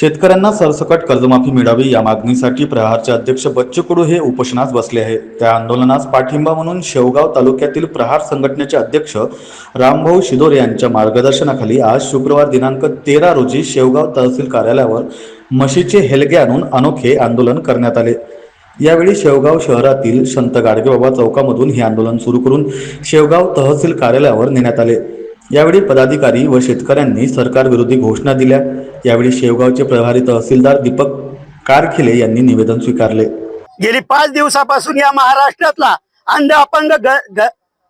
शेतकऱ्यांना सरसकट कर्जमाफी मिळावी या मागणीसाठी प्रहारचे अध्यक्ष बच्चू कडू हे उपोषणास बसले आहे त्या आंदोलनास पाठिंबा म्हणून शेवगाव तालुक्यातील प्रहार संघटनेचे अध्यक्ष रामभाऊ शिदोरे यांच्या मार्गदर्शनाखाली आज शुक्रवार दिनांक तेरा रोजी शेवगाव तहसील कार्यालयावर म्हशीचे हेलगे आणून अनोखे आंदोलन करण्यात आले. यावेळी शेवगाव शहरातील संत गाडगेबाबा चौकामधून हे आंदोलन सुरू करून शेवगाव तहसील कार्यालयावर नेण्यात आले. यावेळी पदाधिकारी व शेतकऱ्यांनी सरकारविरोधी घोषणा दिल्या. यावेळी शेवगावचे प्रभारी तहसीलदार दीपक कारखिले यांनी निवेदन स्वीकारले. गेली पाच दिवसापासून या महाराष्ट्रातला अंध अपंग ग-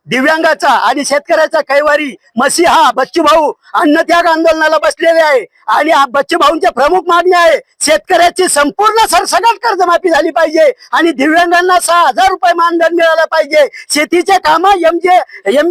दिव्यांगाचा आणि शेतकऱ्याचा कैवारी मसीहा बच्चूभाऊ अन्नत्याग आंदोलनाला बसलेले आहे. आणि बच्चूभाऊंच्या प्रमुख मागण्या आहे शेतकऱ्याची संपूर्ण सरसकट कर्जमाफी झाली पाहिजे आणि दिव्यांगांना सहा हजार रुपये मानधन मिळालं पाहिजे. शेतीचे काम एमजे जे एम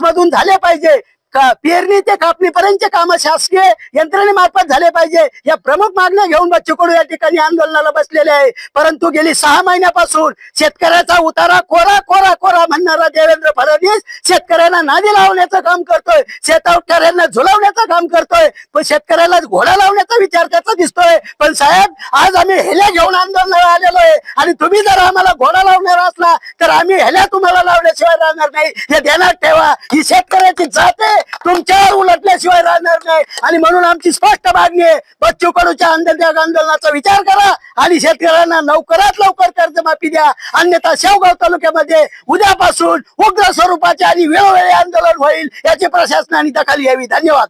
मधून झाले पाहिजे. का पेरणी ते कापणीपर्यंतचे काम शासकीय यंत्रणेमार्फत झाले पाहिजे. या प्रमुख मागण्या घेऊन बच्चू कडू या ठिकाणी आंदोलनाला बसलेले आहे. परंतु गेली सहा महिन्यापासून शेतकऱ्याचा उतारा कोरा कोरा कोरा म्हणणारा देवेंद्र फडणवीस शेतकऱ्यांना नादी लावण्याचं काम करतोय. शेतकऱ्यांना झुलावण्याचं काम करतोय. पण शेतकऱ्याला घोडा लावण्याचा विचार त्याचा दिसतोय. पण साहेब आज आम्ही हेल्या घेऊन आंदोलनाला आलेलो आहे. आणि तुम्ही जर आम्हाला घोडा लावणार असला तर आम्ही हेल्या तुम्हाला लावल्याशिवाय राहणार नाही. हे ध्यानात ठेवा. ही शेतकऱ्याची जाते तुमच्यावर उलटल्याशिवाय राहणार नाही. आणि म्हणून आमची स्पष्ट मागणी आहे बच्चू कडूच्या आंदोलनाचा विचार करा आणि शेतकऱ्यांना लवकरात लवकर कर्जमाफी द्या. अन्यथा शेवगाव तालुक्यामध्ये उद्यापासून उग्र स्वरूपाचे आणि वेळोवेळी आंदोलन होईल याची प्रशासनाने दखल घ्यावी. धन्यवाद.